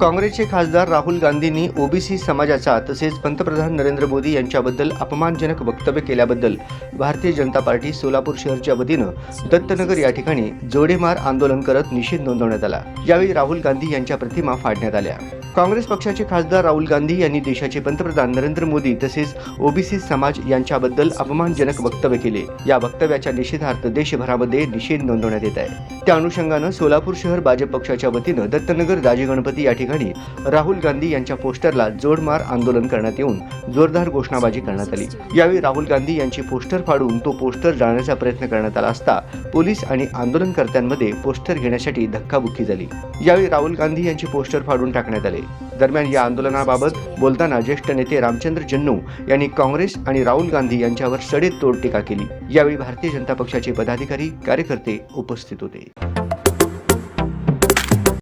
काँग्रेसचे खासदार राहुल गांधींनी ओबीसी समाजाचा तसेच पंतप्रधान नरेंद्र मोदी यांच्याबद्दल अपमानजनक वक्तव्य केल्याबद्दल भारतीय जनता पार्टी सोलापूर शहरच्या वतीनं दत्तनगर या ठिकाणी जोडेमार आंदोलन करत निषेध नोंदवण्यात आला. यावेळी राहुल गांधी यांच्या प्रतिमा फाडण्यात आल्या. काँग्रेस पक्षाचे खासदार राहुल गांधी यांनी देशाचे पंतप्रधान नरेंद्र मोदी तसेच ओबीसी समाज यांच्याबद्दल अपमानजनक वक्तव्य केले. या वक्तव्याच्या निषेधार्थ देशभरामध्ये निषेध नोंदवण्यात येत आहे. त्या अनुषंगानं सोलापूर शहर भाजप पक्षाच्या वतीनं दत्तनगर राजे गणपती या ठिकाणी राहुल गांधी यांच्या पोस्टरला जोडमार आंदोलन करण्यात येऊन जोरदार घोषणाबाजी करण्यात आली. यावेळी राहुल गांधी यांची पोस्टर फाडून तो पोस्टर जाळण्याचा प्रयत्न करण्यात आला असता पोलीस आणि आंदोलनकर्त्यांमध्ये पोस्टर घेण्यासाठी धक्काबुक्की झाली. यावेळी राहुल गांधी यांची पोस्टर फाडून टाकण्यात आले. दरम्यान या आंदोलनाबाबत बोलताना ज्येष्ठ नेते रामचंद्र जन्नू यांनी काँग्रेस आणि राहुल गांधी यांच्यावर सडेत तोड टीका केली. यावेळी भारतीय जनता पक्षाचे पदाधिकारी कार्यकर्ते उपस्थित होते.